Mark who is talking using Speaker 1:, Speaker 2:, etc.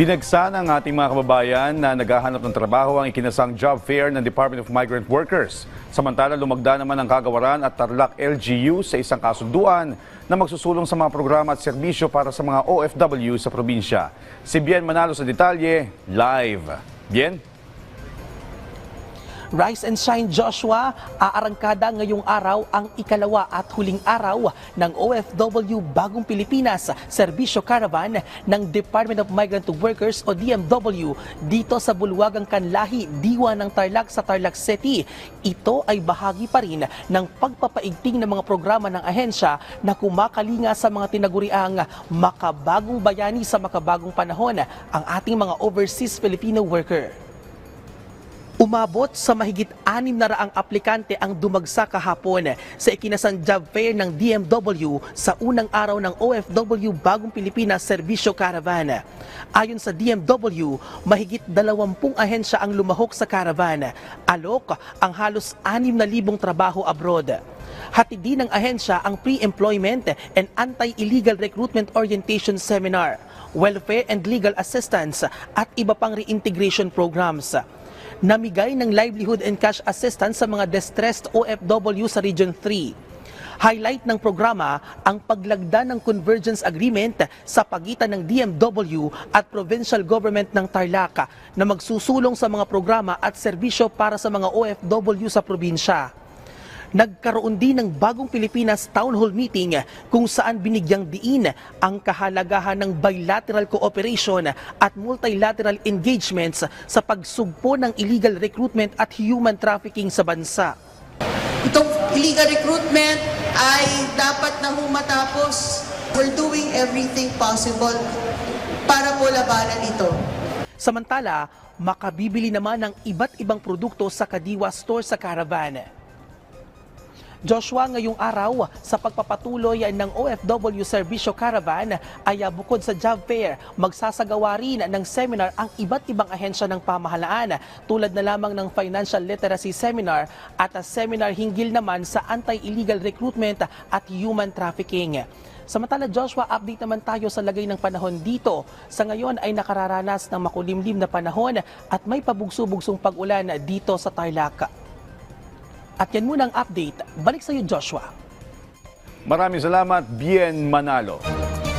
Speaker 1: Dinagsa ng ating mga kababayan na naghahanap ng trabaho ang ikinasang job fair ng Department of Migrant Workers. Samantala, lumagda naman ang kagawaran at Tarlac LGU sa isang kasunduan na magsusulong sa mga programa at serbisyo para sa mga OFW sa probinsya. Si Bien Manalo sa detalye, live. Bien?
Speaker 2: Rise and Shine Joshua, aarangkada ngayong araw ang ikalawa at huling araw ng OFW Bagong Pilipinas Serbisyo Caravan ng Department of Migrant Workers o DMW dito sa Bulwagang Kanlahi, Diwa ng Tarlac sa Tarlac City. Ito ay bahagi pa rin ng pagpapaigting ng mga programa ng ahensya na kumakalinga sa mga tinaguriang makabagong bayani sa makabagong panahon ang ating mga overseas Filipino worker. Umabot sa mahigit anim na raang aplikante ang dumagsa kahapon sa ikinasang job fair ng DMW sa unang araw ng OFW Bagong Pilipinas Serbisyo Caravan. Ayon sa DMW, mahigit 20 ahensya ang lumahok sa caravan. Alok ang halos 6,000 trabaho abroad. Hatid din ng ahensya ang pre-employment and anti-illegal recruitment orientation seminar, welfare and legal assistance at iba pang reintegration programs namigay ng livelihood and cash assistance sa mga distressed OFW sa Region 3. Highlight ng programa ang paglagda ng convergence agreement sa pagitan ng DMW at provincial government ng Tarlac na magsusulong sa mga programa at serbisyo para sa mga OFW sa probinsya nagkaroon din ng bagong Pilipinas Town Hall Meeting kung saan binigyang diin ang kahalagahan ng bilateral cooperation at multilateral engagements sa pagsugpo ng illegal recruitment at human trafficking sa bansa.
Speaker 3: Itong illegal recruitment ay dapat na humatapos. We're doing everything possible para po labanan ito.
Speaker 2: Samantala, makabibili naman ng iba't ibang produkto sa Kadiwa Store sa Caravan. Joshua, ngayong araw sa pagpapatuloy ng OFW Serbisyo Caravan ay ah, bukod sa job fair, magsasagawa rin ng seminar ang iba't ibang ahensya ng pamahalaan tulad na lamang ng Financial Literacy Seminar at ah, seminar hinggil naman sa anti-illegal recruitment at human trafficking. Samantala Joshua, update naman tayo sa lagay ng panahon dito. Sa ngayon ay nakararanas ng makulimlim na panahon at may pabugso-bugsong pag-ulan dito sa Tarlac. At yan muna ang update. Balik sa iyo, Joshua.
Speaker 1: Maraming salamat, Bien Manalo.